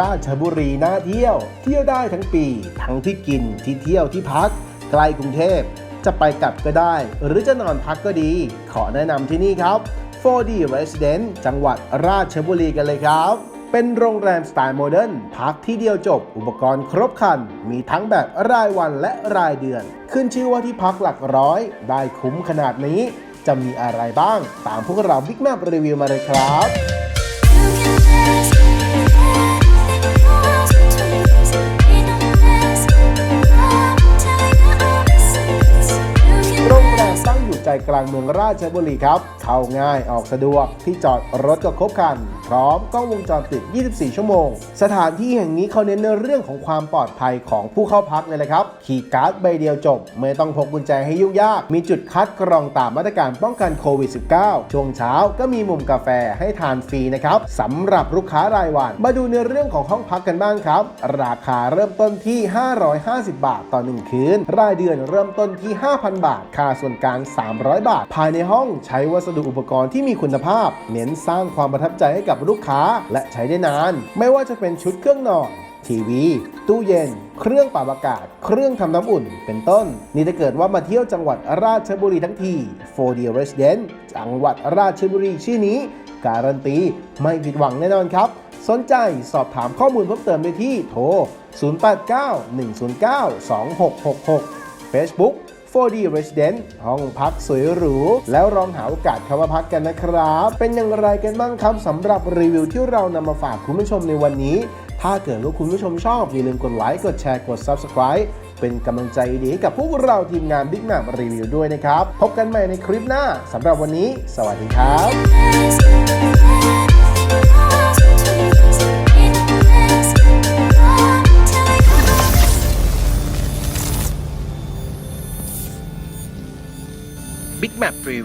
ราชบุรีน่าเที่ยว เที่ยวได้ทั้งปี ทั้งที่กินที่เที่ยวที่พัก ใกล้กรุงเทพ จะไปกลับก็ได้ หรือจะนอนพักก็ดี ขอแนะนำที่นี่ครับ 4D Resident จังหวัดราชบุรีกันเลยครับเป็นโรงแรมสไตล์โมเดิร์นพักที่เดียวจบ อุปกรณ์ครบครัน มีทั้งแบบรายวันและรายเดือน ขึ้นชื่อว่าที่พักหลักร้อย ได้คุ้มขนาดนี้ จะมีอะไรบ้าง ตามพวกเราบิ๊กแมปรีวิวมาเลยครับ ใจกลางเมืองราชบุรีครับ เข้าง่ายออกสะดวกที่จอดรถก็ครบครันพร้อมกล้องวงจรปิด 24 ชั่วโมง สถานที่แห่งนี้เขาเน้นในเรื่องของความปลอดภัยของผู้เข้าพักเลยนะครับขี่การ์ดใบเดียวจบ ไม่ต้องพกกุญแจให้ยุ่งยาก มีจุดคัดกรองตามมาตรการป้องกันโควิด -19 ช่วงเช้าก็มีมุมกาแฟให้ทานฟรีนะครับสำหรับลูกค้ารายวัน มาดูในเรื่องของห้องพักกันบ้างครับ ราคาเริ่มต้นที่ 550 บาทต่อ 1 คืน รายเดือนเริ่มต้นที่ 5,000 บาท ค่าส่วนกลาง 300 บาท ภายในห้องใช้วัสดุอุปกรณ์ที่มีคุณภาพ เน้นสร้างความประทับใจให้กับลูกค้าและใช้ได้นาน ไม่ว่าจะเป็นชุดเครื่องนอนทีวี ตู้เย็น เครื่องปรับอากาศ เครื่องทำน้ำอุ่น เป็นต้น นี่ถ้าเกิดว่ามาเที่ยวจังหวัดราชบุรีทั้งที 4D Resident จังหวัดราชบุรีชื่อนี้ การันตีไม่ผิดหวังแน่นอนครับ สนใจสอบถามข้อมูลเพิ่มเติมได้ที่โทร 089-109-2666 Facebook 4D Resident ห้องพักสวยหรู แล้วลองหาโอกาสเข้ามาพักกันนะครับ เป็นอย่างไรกันบ้างครับสำหรับรีวิวที่เรานำมาฝากคุณผู้ชมในวันนี้ ถ้าเกิดว่าคุณผู้ชมชอบ อย่าลืมกดไลค์กดแชร์กด Subscribe เป็นกำลังใจดีให้กับพวกเราทีมงาน Big Map รีวิวด้วยนะครับ พบกันใหม่ในคลิปหน้าสำหรับวันนี้ สวัสดีครับ Big Map Review